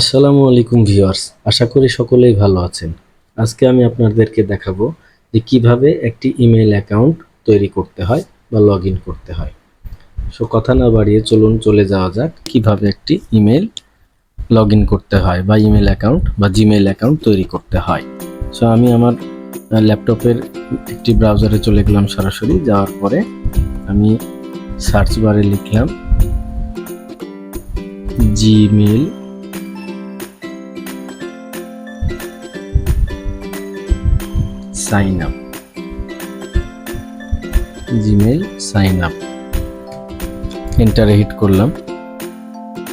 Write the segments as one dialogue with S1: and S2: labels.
S1: আসসালামু আলাইকুম ভিউয়ার্স, আশা করি সকলেই ভালো আছেন। আজকে আমি আপনাদেরকে দেখাবো যে কীভাবে একটি ইমেল অ্যাকাউন্ট তৈরি করতে হয় বা লগ ইন করতে হয়। সো কথা না বাড়িয়ে চলুন চলে যাওয়া যাক কীভাবে একটি ইমেল লগ ইন করতে হয় বা ইমেল অ্যাকাউন্ট বা জিমেল অ্যাকাউন্ট তৈরি করতে হয়। সো আমি আমার ল্যাপটপের একটি ব্রাউজারে চলে গেলাম সরাসরি, যাওয়ার পরে আমি সার্চ বারে লিখলাম Gmail sign up. Gmail sign up. এন্টারে hit করলাম।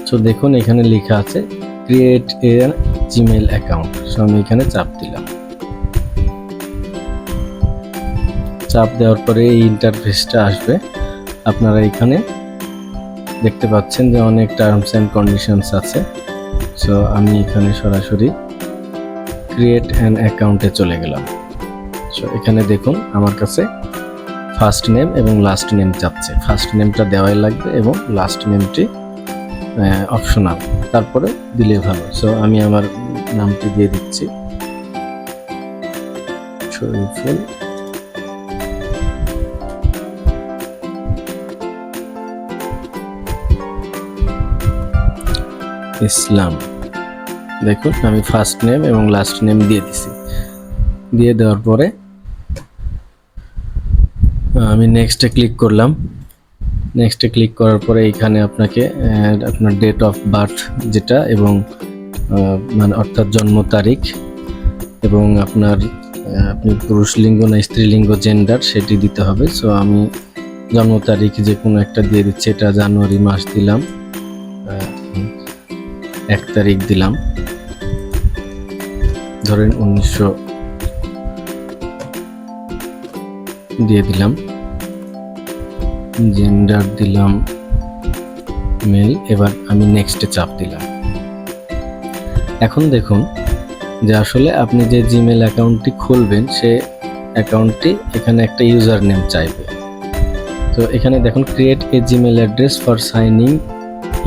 S1: সো দেখুন এখানে লেখা আছে create a Gmail account so আমি এখানে চাপ দিলাম। চাপ দেওয়ার পরে এই ইন্টারফেসটা আসবে। আপনারা এখানে দেখতে পাচ্ছেন যে অনেক টার্মস অ্যান্ড কন্ডিশনস আছে। সো আমি এখানে সরাসরি ক্রিয়েট অ্যান অ্যাকাউন্টে চলে গেলাম। সো এখানে দেখুন আমার কাছে ফার্স্ট নেম এবং লাস্ট নেম চাচ্ছে ফার্স্ট নেমটা দেওয়াই লাগবে এবং লাস্ট নেমটি অপশনাল তারপরে দিলে ভালো। সো আমি আমার নামটি দিয়ে দিচ্ছি। শরীফুল ইসলাম। দেখুন, আমি ফার্স্ট নেম এবং লাস্ট নেম দিয়ে দিছি। দিয়ে দেওয়ার পরে আমি নেক্সটে ক্লিক করলাম। নেক্সটে ক্লিক করার পরে এইখানে আপনাকে আপনার ডেট অফ বার্থ যেটা এবং মানে অর্থাৎ জন্ম তারিখ এবং আপনার আপনি পুরুষ লিঙ্গ না স্ত্রীলিঙ্গ জেন্ডার সেটি দিতে হবে। সো আমি জন্ম তারিখ যে কোনো একটা দিয়ে দিচ্ছি, এটা জানুয়ারি মাস দিলাম। এক তারিখ দিলাম। ধরেন উনিশশো দিয়ে দিলাম। জেন্ডার দিলাম মেল এবার আমি নেক্সটে চাপ দিলাম। এখন দেখুন যে আসলে আপনি যে জিমেল অ্যাকাউন্টটি খুলবেন, সে অ্যাকাউন্টটি এখানে একটা ইউজার নেম চাইবে। তো এখানে দেখুন create a Gmail address for signing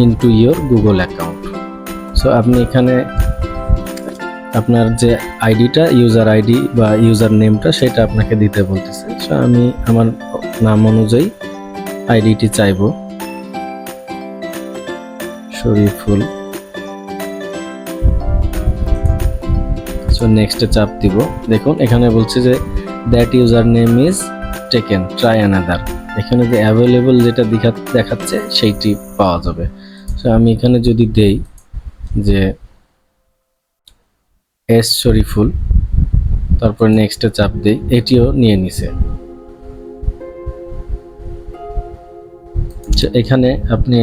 S1: into your Google account so আপনি এখানে আপনার যে আইডিটা ইউজার আইডি বা ইউজার নেমটা সেটা আপনাকে দিতে বলতেছে। সো আমি আমার নাম অনুযায়ী আইডিটি চাইব। শরীফুল সো নেক্সটে চাপ দিব। দেখুন, এখানে বলছে যে that user name is taken try another এখানে যে অ্যাভেলেবল যেটা দেখা দেখাচ্ছে, সেইটি পাওয়া যাবে। সো আমি এখানে যদি দেই যে এস শরীফুল তারপর নেক্সটে চাপ দিই, এটিও নিয়ে নিছে। এখানে আপনি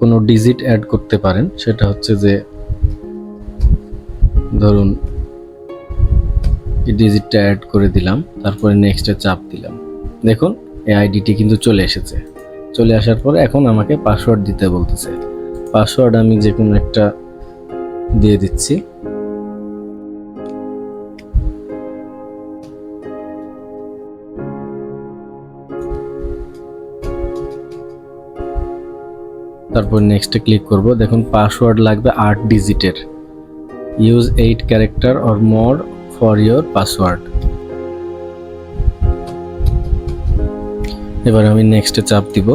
S1: কোনো ডিজিট অ্যাড করতে পারেন, সেটা হচ্ছে যে ধরুন এই ডিজিটটা অ্যাড করে দিলাম, তারপরে নেক্সটে চাপ দিলাম। দেখুন, এই আইডিটি কিন্তু চলে এসেছে। চলে আসার পরে এখন আমাকে পাসওয়ার্ড দিতে বলতেছে। পাসওয়ার্ড আমি যে কোনো একটা দিয়ে দিচ্ছি। তারপর নেক্সটে ক্লিক করব। দেখুন পাসওয়ার্ড লাগবে আট ডিজিটের use eight character or more for your password এবার আমি নেক্সটে চাপ দিব।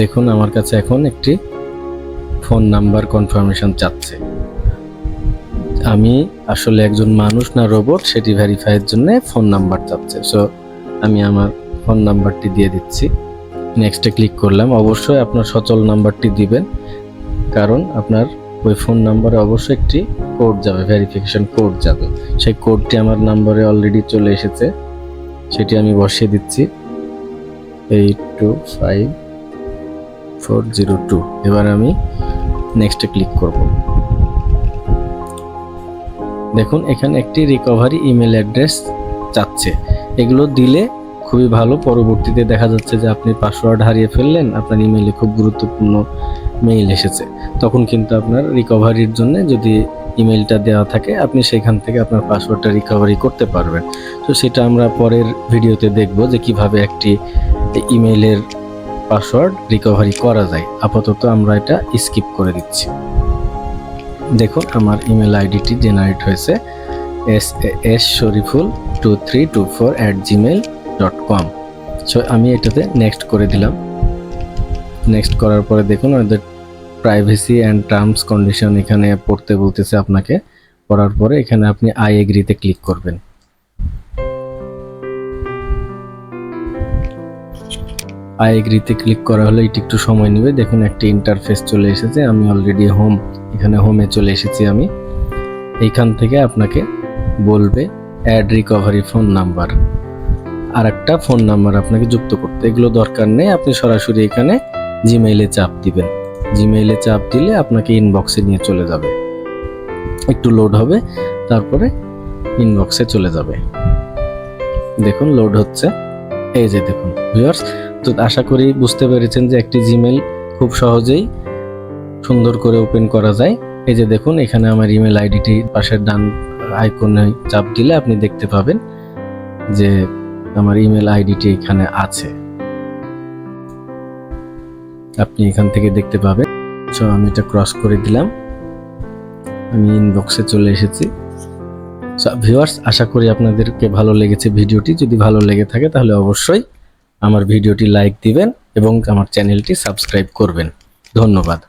S1: দেখুন, আমার কাছে এখন একটি ফোন নাম্বার কনফার্মেশন চাচ্ছে। আমি আসলে একজন মানুষ না রোবট সেটি ভেরিফাইয়ের জন্য ফোন নাম্বার চাচ্ছে। সো আমি আমার ফোন নাম্বারটি দিয়ে দিচ্ছি। নেক্সটে ক্লিক করলাম। অবশ্যই আপনার সচল নাম্বারটি দিবেন, কারণ আপনার ওই ফোন নাম্বারে অবশ্যই একটি কোড যাবে ভেরিফিকেশন কোড যাবে। সেই কোডটি আমার নাম্বারে অলরেডি চলে এসেছে, সেটি আমি বসিয়ে দিচ্ছি। Eight two five four zero two এবার আমি নেক্সটে ক্লিক করব। দেখুন, এখানে একটি রিকভারি ইমেল অ্যাড্রেস চাচ্ছে। এগুলো দিলে খুবই ভালো। পরবর্তীতে দেখা যাচ্ছে যে আপনি পাসওয়ার্ড হারিয়ে ফেললেন, আপনার ইমেলে খুব গুরুত্বপূর্ণ মেইল এসেছে। তখন কিন্তু আপনার রিকভারির জন্য যদি ইমেলটা দেওয়া থাকে, আপনি সেখান থেকে আপনার পাসওয়ার্ডটা রিকভারি করতে পারবেন। তো সেটা আমরা পরের ভিডিওতে দেখব যে কীভাবে একটি ইমেলের পাসওয়ার্ড রিকভারি করা যায়। আপাতত আমরা এটা স্কিপ করে দিচ্ছি। দেখুন, আমার ইমেল আইডিটি জেনারেট হয়েছে S S Shariful two three two four at Gmail dot com so আমি এটাতে নেক্সট করে দিলাম। নেক্সট করার পরে দেখুন ওদের প্রাইভেসি অ্যান্ড টার্মস কন্ডিশন এখানে পড়তে বলতেছে আপনাকে। পড়ার পরে এখানে আপনি আই এগ্রিতে ক্লিক করবেন। আই এগ্রিতে ক্লিক করা হলে এটি একটু সময় নেবে। দেখুন, একটি ইন্টারফেস চলে এসেছে। আমি অলরেডি হোম এখানে হোমে চলে এসেছি আমি। এইখান থেকে আপনাকে বলবে অ্যাড রিকভারি ফোন নাম্বার আর একটা ফোন নাম্বার আপনাকে যুক্ত করতে। এগুলো দরকার নেই, আপনি সরাসরি এখানে জিমেইলে চাপ দিবেন। জিমেইলে চাপ দিলে আপনাকে ইনবক্সে নিয়ে চলে যাবে। একটু লোড হবে, তারপরে ইনবক্সে চলে যাবে। দেখুন লোড হচ্ছে। এই যে দেখুন ভিউয়ার্স তো আশা করি বুঝতে পেরেছেন যে একটি জিমেল খুব সহজেই সুন্দর করে ওপেন করা যায়। এই যে দেখুন, এখানে আমার ইমেল আইডিটি পাশের ডান আইকনে চাপ দিলে আপনি দেখতে পাবেন যে আমার ইমেল আইডিটি এখানে আছে। আপনি এখান থেকে দেখতে পাবেন। সো আমি এটা ক্রস করে দিলাম। আমি ইনবক্সে চলে এসেছি। সো ভিউয়ার্স আশা করি আপনাদেরকে ভালো লেগেছে ভিডিওটি। যদি ভালো লেগে থাকে, তাহলে অবশ্যই আমার ভিডিওটি লাইক দিবেন এবং আমার চ্যানেলটি সাবস্ক্রাইব করবেন। ধন্যবাদ।